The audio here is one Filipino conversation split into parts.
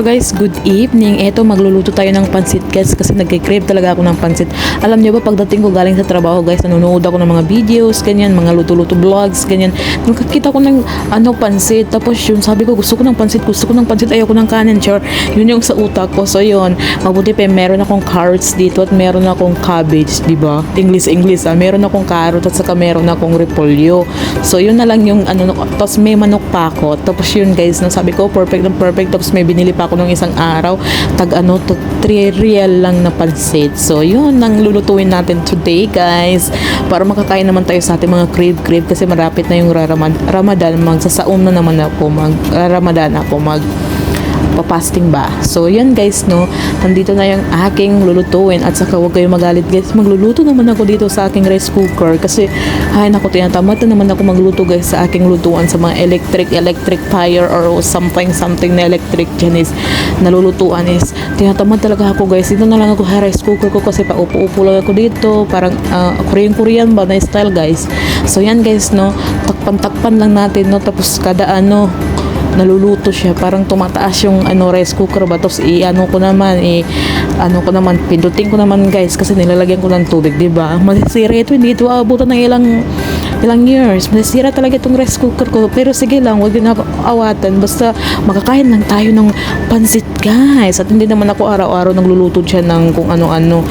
Hello guys, good evening. Eto magluluto tayo ng pansit guys kasi nagkikrave talaga ako ng pansit. Alam niyo ba pagdating ko galing sa trabaho guys, nanonood ako ng mga videos, ganyan, mga luto-luto vlogs, ganyan. Nung kakita ko ng ano pansit, tapos yun sabi ko gusto ko ng pansit, gusto ko ng pansit, ayoko ng kanin, sure. Yun yung sa utak ko. So yun, mabuti pa meron akong carrots dito at meron akong cabbage, di ba? English English ah. Meron akong carrot at saka meron akong repolyo. So yun na lang yung ano, tapos may manok pa ako. Tapos yun guys, na sabi ko perfect ng perfect. Tapos may binili pa ako nung isang araw. Tag ano, to 3 real lang na pansit. So yun, ang lulutuin natin today guys. Para makakain naman tayo sa ating mga crave crave kasi marapit na yung Ramadan. Magsasaum na naman ako mag Ramadan ako mag papasting ba. So, yan guys, no. Nandito na yung aking lulutuin at saka huwag kayong magalit guys. Magluluto naman ako dito sa aking rice cooker kasi ay naku, tinatamad na naman ako magluto guys sa aking lutuan sa mga electric, electric fire or something, something na electric dyan is nalulutuan is tinatamad talaga ako guys. Dito na lang ako sa rice cooker ko kasi paupo-upo lang ako dito. Parang uh, Korean-Korean ba na style guys. So, yan guys, no. Takpan-takpan lang natin, no. Tapos kada ano, naluluto siya. Parang tumataas yung ano rice cooker ba? Tapos i ano ko naman i ano ko naman pindutin ko naman guys kasi nilalagyan ko ng tubig di ba? Masisira ito hindi ito aabutan ng ilang ilang years. Masisira talaga itong rice cooker ko. Pero sige lang wag din ako awatan basta makakain lang tayo ng pansit guys. At hindi naman ako araw-araw nagluluto siya ng kung ano-ano.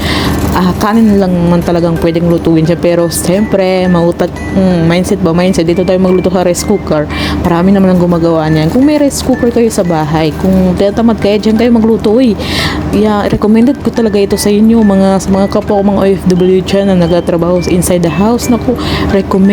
Ah, kanin lang man talagang pwedeng lutuin siya pero siyempre mautat mm, mindset ba? Mindset. Dito tayo magluto sa rice cooker. Marami naman ang gumagawa niyan. Kung may rice cooker kayo sa bahay kung tinatamad kayo dyan kayo magluto eh yeah, recommended ko talaga ito sa inyo mga sa mga kapwa ko mga OFW dyan na nagtatrabaho inside the house. Naku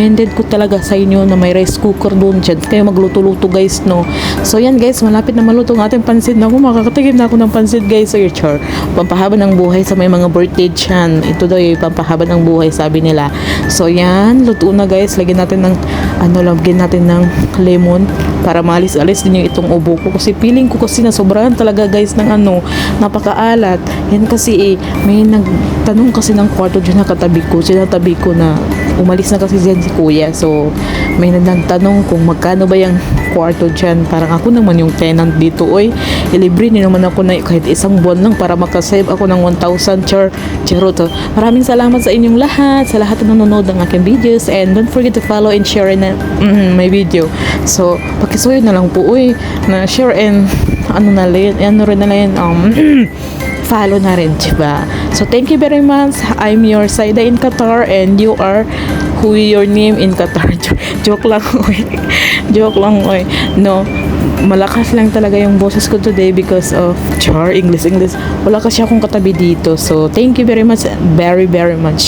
recommended ko talaga sa inyo na may rice cooker doon dyan kayo magluto-luto guys no? So yan guys malapit na maluto ang ating pansit. Naku makakatigim na ako ng pansit guys. So char pampahaba ng buhay sa may mga birthday dyan. Ito daw yung pampahaba ng buhay sabi nila. So yan luto na guys. Lagyan natin ng ano lagyan natin ng lemon para malis-alis din yung itong ubo ko. Kasi feeling ko kasi nasobrahan talaga guys ng ano napakaalat. Yan kasi eh may nagtanong kasi ng kwarto dyan na katabi ko sinatabi ko na umalis na kasi dyan si kuya. So may nagtanong kung magkano ba yung kwarto dyan. Parang ako naman yung tenant dito oy ilibre ni naman ako na kahit isang buwan lang para makasave ako ng 1,000 char charot maraming salamat sa inyong lahat sa lahat na nanonood ng aking videos. And don't forget to follow and share na, mm, my video. So pakisuyo na lang po uy na share and ano na rin ano rin na rin um follow na rin, diba? So, thank you very much. I'm your Saida in Qatar and you are who your name in Qatar. Joke lang, oy. Joke lang, oy. No, malakas lang talaga yung boses ko today because of char English English wala kasi akong katabi dito so thank you very much very very much